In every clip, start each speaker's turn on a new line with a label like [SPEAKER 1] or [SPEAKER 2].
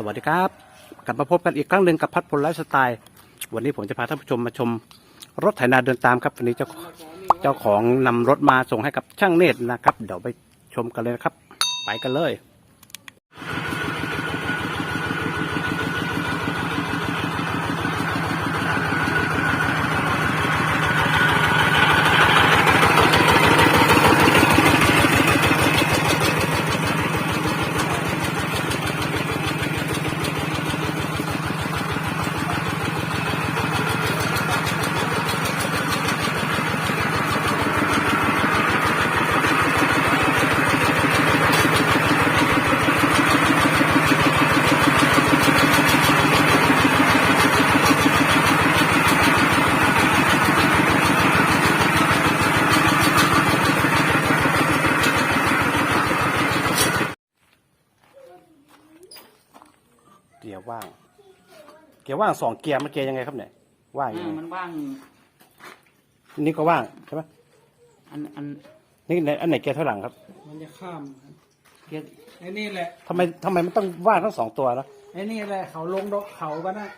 [SPEAKER 1] สวัสดีครับ กลับมาพบกันอีกครั้งหนึ่งกับพัดพลไลฟ์สไตล์ วันนี้ผมจะพาท่านผู้ชมมาชม รถไถนาเดินตามครับวันนี้เจ้าเจ้าของนำรถมาส่งให้กับช่างเนตรนะครับ เดี๋ยวไปชมกันเลยนะครับ ไปกันเลยร์ว่าง เกียร์ว่างสองเกียร์มันเกียร์ยังไงครับเนี่ยว่างยัง
[SPEAKER 2] อ่า
[SPEAKER 1] ไง
[SPEAKER 2] มันว่าง
[SPEAKER 1] นี่ก็ว่างใช่ไหม
[SPEAKER 2] อันอัน
[SPEAKER 1] นี่ไหนอันไหนเกียร์เท่าหลังครับ
[SPEAKER 3] มันจะข้ามครับ
[SPEAKER 2] เกียร์
[SPEAKER 3] ไอ้นี่แหละ
[SPEAKER 1] ทำไมทำไมมันต้องว่างทั้งสองตัวนะ
[SPEAKER 3] ไอ้นี่แหละเขาลงดอกเขากันนะ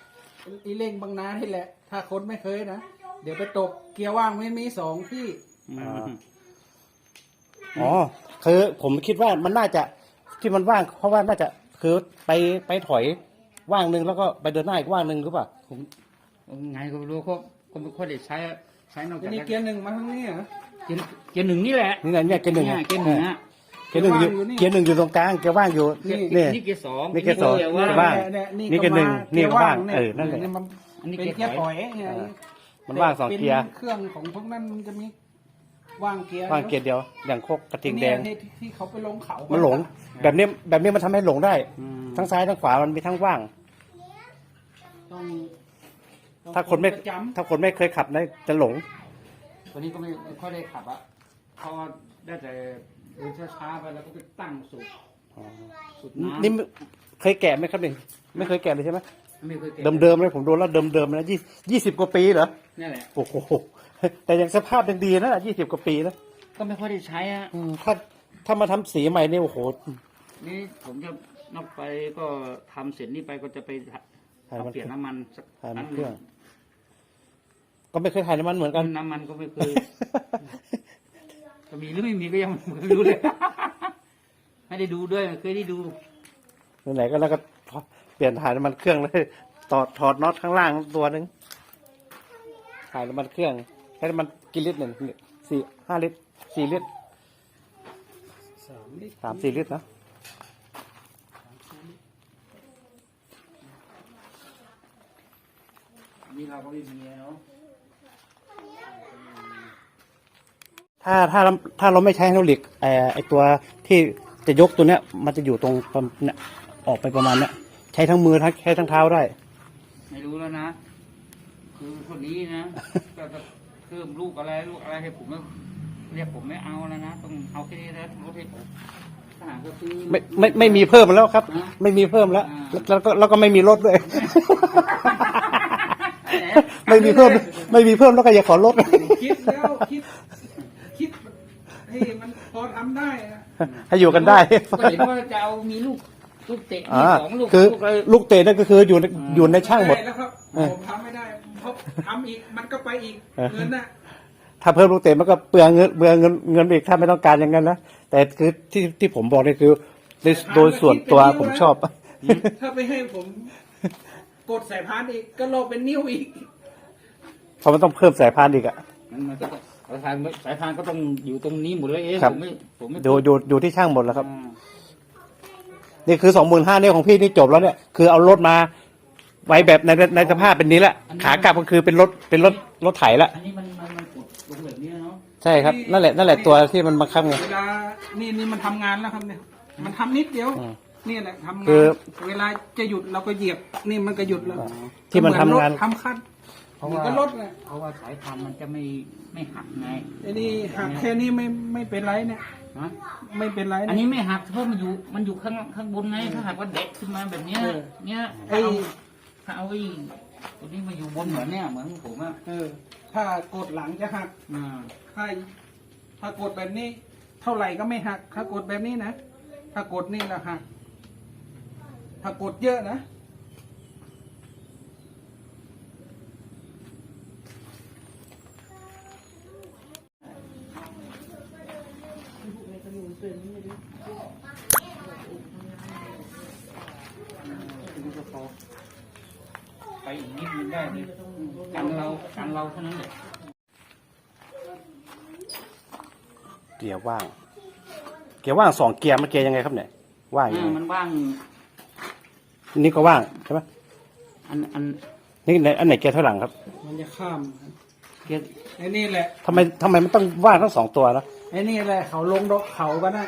[SPEAKER 3] อีเล่งบางนาที่แหละ ถ้าคนไม่เคยนะเดี๋ยวไปตกเกียร์ว่างไม่มีสองที่
[SPEAKER 2] อืม
[SPEAKER 1] อ๋อคือผมคิดว่ามันน่าจะที่มันว่าง เพราะว่าน่าจะคือไปไปถอย ว่างหนึ่งแล้วก็ไปเดินหน้าอีกว่างหนึ่งหรือเปล่า
[SPEAKER 2] ผมไงก็ไม่รู้เขาก็ไม่ค่อยได้ใช้ใช้นอก
[SPEAKER 3] อั
[SPEAKER 2] จานก
[SPEAKER 3] นี้เกียร์หนึ่งมาทั้งนี้เหรอ
[SPEAKER 2] เกียร์เกียร์หนึ่งนี่แหละ
[SPEAKER 1] นี่ไงเนี่ยเกียร์หนึ่ง
[SPEAKER 2] เกียร์หนึ่งอะ
[SPEAKER 1] เกียร์หนึ่งอยู่
[SPEAKER 3] เกียร์ว่างอยู่นี่
[SPEAKER 1] เกียร์หนึ่งอยู่ตรงกลางเกียร์ว่างอยู่
[SPEAKER 3] นี่
[SPEAKER 1] นี่
[SPEAKER 2] นี่เกียร์สอง
[SPEAKER 1] นี่เกียร์สอง
[SPEAKER 2] เกียร์ว่าง
[SPEAKER 1] ว่าง
[SPEAKER 3] เนี่ย
[SPEAKER 1] นี่
[SPEAKER 3] นี่
[SPEAKER 1] เกียร์หนึ่ง
[SPEAKER 3] ก็ม
[SPEAKER 1] นี่ก็ว่าง
[SPEAKER 3] กียร์
[SPEAKER 1] เออนั่นแหละ
[SPEAKER 3] ยมัน
[SPEAKER 2] อันนี้
[SPEAKER 3] เป็น
[SPEAKER 2] เกียร์
[SPEAKER 3] เกียร์
[SPEAKER 2] ถ
[SPEAKER 3] ถ
[SPEAKER 2] อ
[SPEAKER 3] อยยไง
[SPEAKER 1] มันว่างสองเกียร์
[SPEAKER 3] ป็นเครื่องของพวกนั้นมันจะมีว่างเกียร์
[SPEAKER 1] ว่างเกียร์เดียวอย่างโคกกระทิงแดง
[SPEAKER 3] เนี่ยที่ที่เขาไปลงเขา
[SPEAKER 1] มันหลง แบบนี้แบบนี้มันทำให้หลงได้
[SPEAKER 2] อืม
[SPEAKER 1] ทั้งซ้ายทั้งขวามันมีทั้งว่าง
[SPEAKER 3] ต้องต้อง
[SPEAKER 1] ถ้าคนไม่
[SPEAKER 3] ประจำ
[SPEAKER 1] ถ้าคนไม่เคยขับนะจะหลง
[SPEAKER 2] ตัวนี้ก็ไม่ไม่ค่อยได้ขับอะเพราะว่าได้แต่เดินช้าๆไปแล้วก็ไปตั้งสูบสูบน้ำ
[SPEAKER 1] นี่เคยแกะไหมครับนี่ไม่เคยแกะเลยใช่ไหม
[SPEAKER 2] ไม่เคยเก็บ
[SPEAKER 1] เดิมๆเลยผมดูแล้วเดิมๆนะยี่ยี่สิบกว่าปีเหรอ
[SPEAKER 2] นี่แหละ
[SPEAKER 1] โอ้โหแต่ยังสภาพยังดีนะยี่สิบกว่าปีนะ
[SPEAKER 2] ก็ไม่ค่อยได้ใช้อะ
[SPEAKER 1] อืมถ้าถ้ามาทำสีใหม่เนี่ยโอ้โห
[SPEAKER 2] นี่ผมจะนอกไปก็ทำเสร็จนี่ไปก็จะไป
[SPEAKER 1] ถ่ายน้ำมัน
[SPEAKER 2] เปลี่ยนน้ำมันสัก
[SPEAKER 1] ถ่าย
[SPEAKER 2] ครั้
[SPEAKER 1] น้ำ
[SPEAKER 2] ง
[SPEAKER 1] เค
[SPEAKER 2] ห
[SPEAKER 1] รื่
[SPEAKER 2] นึ่
[SPEAKER 1] อง
[SPEAKER 2] ง
[SPEAKER 1] ก็ไม่เคยถ่ายน้ำมันเหมือนกัน
[SPEAKER 2] น้ำมันก็ไม่เคยจะมีหรือไม่มีก็ยังไม่รู้เลย ไม่ได้ดูด้วยไม่เคยได้ดู
[SPEAKER 1] ไหนๆก็แล้วก็เปลี่ยนถ่ายน้ำมันเครื่องเลยถอดถอดน็อตข้างล่างตัวหนึ่งถ่ายน้ำมันเครื่องใช้น้ำมันกี่ลิตรหนึ่งสี่ห้าลิตรสี่ลิตร
[SPEAKER 3] สามลิตร
[SPEAKER 1] สามสี่ลิตรนะ
[SPEAKER 2] นี่เราก็ไม่มีเนาะ
[SPEAKER 1] ถ้าถ้าเราถ้าเราไม่ใช้ไฮดรอลิกไอไอตัวที่จะยกตัวเนี้ย มันจะอยู่ตรงประมาณเนี่ยออกไปประมาณเนี้ยใช้ทั้งมือทั้งใช้ทั้งเท้าได้
[SPEAKER 2] ไม่รู้แล้วนะ คือคนนี้นะก็จะเพิ่มลูกอะไรลูกอะไรให้ผมไม่เรียกผมไม่เอาแล้วนะต้องเอาแค่นี้นะรถให้ผมทหารก็ซื้อ
[SPEAKER 1] ไม่ไม่ไม่มีเพิ่มแล้วครับ
[SPEAKER 2] อะ
[SPEAKER 1] ไม่มีเพิ่มแล้ว
[SPEAKER 2] อ่า
[SPEAKER 1] แล้วก็แล้วก็ไม่มีลดด้วย ไม่มีเพิ่ม ไม่มีเพิ่มแล้วก็อย่าขอลด
[SPEAKER 3] คิดแล้วคิดคิดให้มันพอทำได้อะ
[SPEAKER 1] ให้อยู่กันได้
[SPEAKER 2] ก็เห็นว่าจะเอามีลูกลูกเตะมี
[SPEAKER 1] อ่า
[SPEAKER 2] สองลูก
[SPEAKER 1] คือ
[SPEAKER 2] ลูกอะไร
[SPEAKER 1] ลูกเตะนั่นก็คืออยู่ในอยู่ในช่างหมด
[SPEAKER 3] ไแล้วครับ
[SPEAKER 1] เออ
[SPEAKER 3] ผมทำไม่ได้เพราะทำอีกมันก็ไปอีก
[SPEAKER 1] เออ
[SPEAKER 3] เงินน่ะ
[SPEAKER 1] ถ้าเพิ่มลูกเตะมันก็เปลืองเงินเปลืองเงินเงินอีกถ้าไม่ต้องการอย่างนั้นนะแต่คือที่ที่ผมบอกนี่คือโดยโดยส่วนตัวผมชอบ
[SPEAKER 3] ถ้าไปให้ผม กดสายพานอีกก็โลเป็นนิ้วอีก
[SPEAKER 1] เพราะมันต้องเพิ่มสายพานอีกอะ
[SPEAKER 2] มันมันก็ต้องสายพานสายพานก็ต้องอยู่ตรงนี้หมดเลยเอ๊ะ
[SPEAKER 1] ครับ
[SPEAKER 2] ผมไม่ผมไม่
[SPEAKER 1] อยู่อยู่อยู่ที่ช่างหมดแล้วครับ
[SPEAKER 2] อ่า
[SPEAKER 1] นี่คือสองหมื่นห้าเนี่ยของพี่นี่จบแล้วเนี่ย คือเอารถมา ไว้แบบในในสภาพเป็นนี้แหละขากลับก็คือเป็นรถเป็นรถรถไถละ
[SPEAKER 2] อันนี้มันมันมันกดลงแบบนี้เนาะ
[SPEAKER 1] ใช่ครับ นั่นแหละนั่นแหละตัวที่มันบังคับไง
[SPEAKER 3] เวลานี่นี่มันทำงานแล้วครับเนี่ย มันทำนิดเดียว
[SPEAKER 1] อืม
[SPEAKER 3] นี่แหละทำงาน
[SPEAKER 1] คือ
[SPEAKER 3] เวลาจะหยุดเราก็เหยียบ นี่มันก็หยุดแล้ว
[SPEAKER 1] ที่มันทำงาน
[SPEAKER 3] เหอรถทำคัน
[SPEAKER 2] เพราะ
[SPEAKER 3] มัน
[SPEAKER 2] ว่า
[SPEAKER 3] ก็ลดแหละ
[SPEAKER 2] เพราะว่าสายพานมันจะไม่ไม่หักไง
[SPEAKER 3] ไอ้นี่หักแค่นี้ไม่ไม่เป็นไรเนี่ย
[SPEAKER 2] นะ
[SPEAKER 3] ไม่เป็นไร
[SPEAKER 2] อัน
[SPEAKER 3] เย
[SPEAKER 2] นี้ไม่หักเพราะมันอยู่มันอยู่ข้างข้างบนไงถ้าหากว่าเด็กขึ้นมาแบบเนี้ย
[SPEAKER 3] เออ
[SPEAKER 2] เนี้ย
[SPEAKER 3] ไอ้
[SPEAKER 2] ถ้าเอาถ้าเอาไอ้ตัวนี้มาอยู่บนเหมือนเนี้ยเหมือนผมอะ
[SPEAKER 3] เออ ถ้ากดหลังจะหัก
[SPEAKER 2] อ่า
[SPEAKER 3] ถ้าถ้ากดแบบนี้ เท่าไหร่ก็ไม่หัก ถ้ากดแบบนี้นะ ถ้ากดนี่แหละหัก ถ้ากดเยอะนะ
[SPEAKER 2] ไปอีกนิดนึงได้เลยกันเรากันเราเท่านั้นแหละ
[SPEAKER 1] เกียร์ว่าง เกียร์ว่างสองเกียร์มันเกียร์ยังไงครับเนี่ย ว่างยัง
[SPEAKER 2] อ่า
[SPEAKER 1] ไง
[SPEAKER 2] มันว่าง
[SPEAKER 1] นี่ก็ว่างใช่ไหม
[SPEAKER 2] อันอัน
[SPEAKER 1] นี่ไหนอันไหนเกียร์เท่าหลังครับ
[SPEAKER 3] มันจะข้าม
[SPEAKER 2] เกียร์
[SPEAKER 3] ไอ้นี่แหละ
[SPEAKER 1] ทำไมทำไมมันต้องว่างทั้งสองตัวนะ
[SPEAKER 3] ไอ้นี่แหละเขาลงดอกเขากันนะ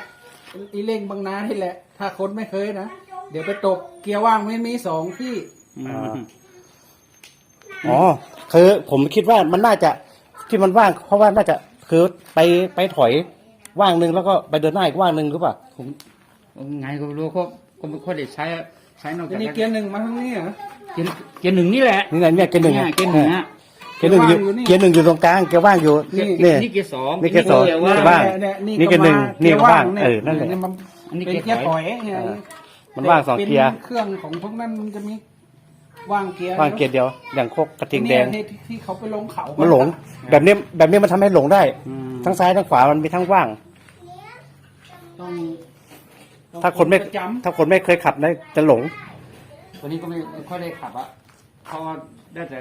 [SPEAKER 3] อีเล่งบางนาที่แหละ ถ้าคนไม่เคยนะเดี๋ยวไปตกเกียร์ว่างไม่มีสองที่
[SPEAKER 1] อ่าอ๋อคือผมคิดว่ามันน่าจะที่มันว่าง เพราะว่าน่าจะคือไปไปถอยว่างหนึ่งแล้วก็ไปเดินหน้าอีกว่างหนึ่งหรือเปล่า
[SPEAKER 2] ผมไงก็ไม่รู้เขาก็ไม่ค่อยได้ใช้ ใช้นอก
[SPEAKER 3] ไอ้
[SPEAKER 2] จาก
[SPEAKER 3] นี่เกียร์หนึ่งมาทางนี้เหรอ
[SPEAKER 2] เกียร์เกียร์หนึ่งนี่แหละ
[SPEAKER 1] นี่ไงเนี่ยเกียร์หนึ่ง
[SPEAKER 2] เยเกียร์หนึ่งฮะ
[SPEAKER 1] เกียร์หนึ่งอยู่
[SPEAKER 3] ว่างอยู่นี่
[SPEAKER 1] เกียร์หนึ่งอยู่ตรงกลางเกียร์ว่างอยู่
[SPEAKER 3] นี่
[SPEAKER 1] นี่
[SPEAKER 2] นี่เกียร์สอง
[SPEAKER 1] นี่เกียร์สอง
[SPEAKER 2] เกียร์ว่าง
[SPEAKER 1] ว่าง
[SPEAKER 3] เนี่ย
[SPEAKER 1] นี่เกียร์หนึ่งนี่ก็ว่าง
[SPEAKER 3] นี่
[SPEAKER 1] เออนั่นแหละ
[SPEAKER 3] มัน
[SPEAKER 2] อันนี้
[SPEAKER 3] เป็น
[SPEAKER 2] เกียร์
[SPEAKER 3] เกียร์
[SPEAKER 2] ถ
[SPEAKER 3] ถ
[SPEAKER 2] อ
[SPEAKER 3] อยยไง
[SPEAKER 1] อ่ามันว่างสองเกียร์
[SPEAKER 3] ป็นเครื่องของพวกนั้นมันจะมีว่างเกียร์
[SPEAKER 1] ว่างเกียร์เดียว อย่างโคกกระทิงแดง
[SPEAKER 3] เนี่ยที่ที่เขาไปลงเขา
[SPEAKER 1] มันหลง แบบนี้แบบนี้มันทำให้หลงได้
[SPEAKER 2] อืม
[SPEAKER 1] ทั้งซ้ายทั้งขวามันมีทั้งว่าง
[SPEAKER 3] ต้องต้อง
[SPEAKER 1] ถ้าคนไม่
[SPEAKER 3] ประจำ
[SPEAKER 1] ถ้าคนไม่เคยขับนะจะหลง
[SPEAKER 2] ตัวนี้ก็ไม่ไม่ค่อยได้ขับอะเพราะว่าได้แต่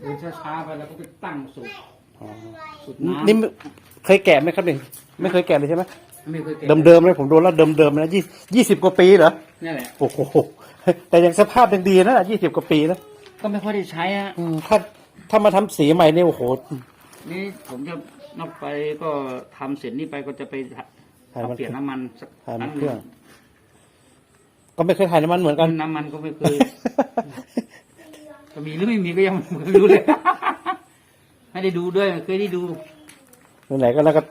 [SPEAKER 2] เดินช้าๆไปแล้วก็ไปตั้งสูบสูบน้ำ
[SPEAKER 1] นี่เคยแกะไหมครับนี่ไม่เคยแกะเลยใช่ไหม
[SPEAKER 2] ไม่เคยเก็บ
[SPEAKER 1] เดิมๆเลยผมดูแล้วเดิมๆนะยี่ยี่สิบกว่าปีเหรอ
[SPEAKER 2] นี่แหละ
[SPEAKER 1] โอ้โหแต่ยังสภาพยังดีนะยี่สิบกว่าปีนะ
[SPEAKER 2] ก็ไม่ค่อยได้ใช้อะ
[SPEAKER 1] อืมถ้าถ้ามาทำสีใหม่เนี่ยโอ้โห
[SPEAKER 2] นี่ผมจะนอกไปก็ทำเสร็จนี่ไปก็จะไป
[SPEAKER 1] ถ่ายน้ำมัน
[SPEAKER 2] เปลี่ยนน้ำมันสัก
[SPEAKER 1] ถ่ายน้ำมัน
[SPEAKER 2] ห
[SPEAKER 1] เครื่อง ก็ไม่เคยถ่ายน้ำมันเหมือนกัน
[SPEAKER 2] น้ำมันก็ไม่เคยจะมีหรือไม่มีก็ยังไม่รู้เลย ไม่ได้ดูด้วยไม่เคยได้ดู
[SPEAKER 1] ไหนๆก็แล้วก็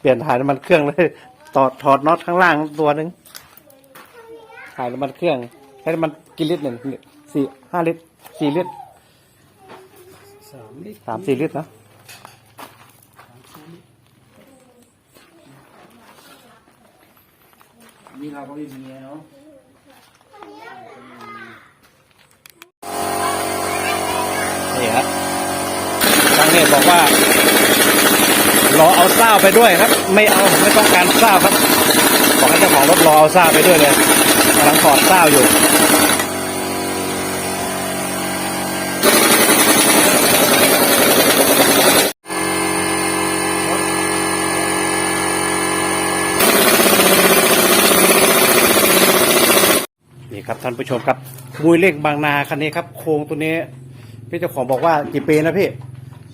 [SPEAKER 1] เปลี่ยนถ่ายน้ำมันเครื่องเลยต่อถอดน็อตข้างล่างตัวหนึ่งถ่ายน้ำมันเครื่องใช้น้ำมันกี่ลิตรหนึ่งสี่ห้าลิตรสี่ลิตร
[SPEAKER 3] สามลิตร
[SPEAKER 1] สามสี่ลิตรนะ
[SPEAKER 2] ที่เราก็ไม่มีเนาะ
[SPEAKER 1] นี่ครับทางเนตบอกว่ารอเอาเศร้าไปด้วยครับ ไม่เอาไม่ต้องการเศร้าครับ บอกให้เจ้าของรถรอเอาเศร้าไปด้วยเลยกำลังถอดเศร้าอยู่ ท่านผู้ชมครับมุยเล็กบางนาคันนี้ครับ โครงตัวนี้ พี่เจ้าของบอกว่ากี่ปีนะพี่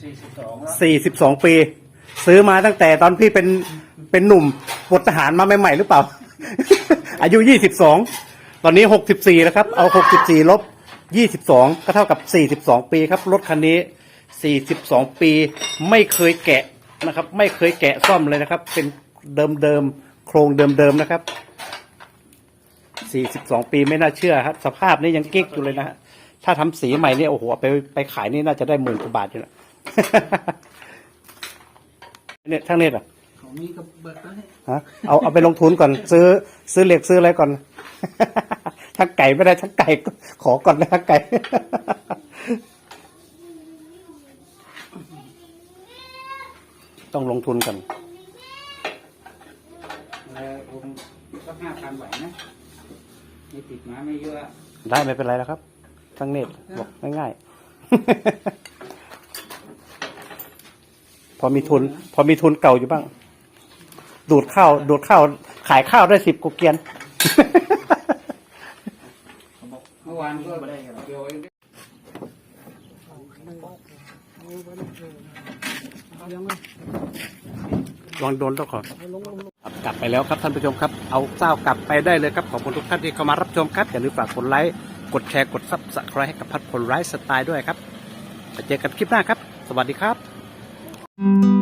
[SPEAKER 2] สี่สิบสองแล้ว
[SPEAKER 1] สี่สิบสองปี ซื้อมาตั้งแต่ตอนพี่เป็นเป็นหนุ่มปลดทหารมาใหม่ๆหรือเปล่า อายุยี่สิบสองตอนนี้หกสิบสี่แล้วครับ เอาหกสิบสี่ลบยี่สิบสองก็เท่ากับสี่สิบสองปีครับ รถคันนี้สี่สิบสองปี ไม่เคยแกะนะครับ ไม่เคยแกะซ่อมเลยนะครับ เป็นเดิมเดิมๆโครงเดิมเดิมๆนะครับ สี่สิบสองปีไม่น่าเชื่อครับสภาพนี้ยังกิ๊กอยู่เลยนะฮะถ้าทำสีใหม่เนี่ยโอ้โหเอาไปไปขายนี่น่าจะได้หมื่นกว่าบาทอยู่นะ เนี่ยทั้งเน็ตอะ
[SPEAKER 3] เขามีกับเบิกแล้วให้
[SPEAKER 1] ฮะเอาเอาไปลงทุนก่อน ซื้อ ซื้อเหล็กซื้ออะไรก่อน ทั้งไก่ไม่ได้ทั้งไก่ขอก่อนนะทั้งไก่ต้องลงทุนก่อน
[SPEAKER 2] แล้วผมก็ห้าพันไหวนะ ไม่ติดมาไม่เยอะ
[SPEAKER 1] ได้ไม่เป็นไรแล้วครับทั้งเน็ตบอกง่ายๆ พอมีทุน พอมีทุนเก่าอยู่บ้าง ดูดข้าวดูดข้าวขายข้าวได้สิบกว่าเกียน
[SPEAKER 2] เมื่อวานก็เดียวเอง
[SPEAKER 3] ยังไง
[SPEAKER 1] ลองโดนต้วขอครับกลับไปแล้วครับท่านผู้ชมครับ เอาเจ้ากลับไปได้เลยครับขอบคุณทุกท่านที่เข้ามารับชมครับอย่าลืมฝากกดไลค์กดแชร์กดซับสไครต์ให้กับพัดผลไลฟ์สไตล์ด้วยครับเจอกันคลิปหน้าครับ สวัสดีครับ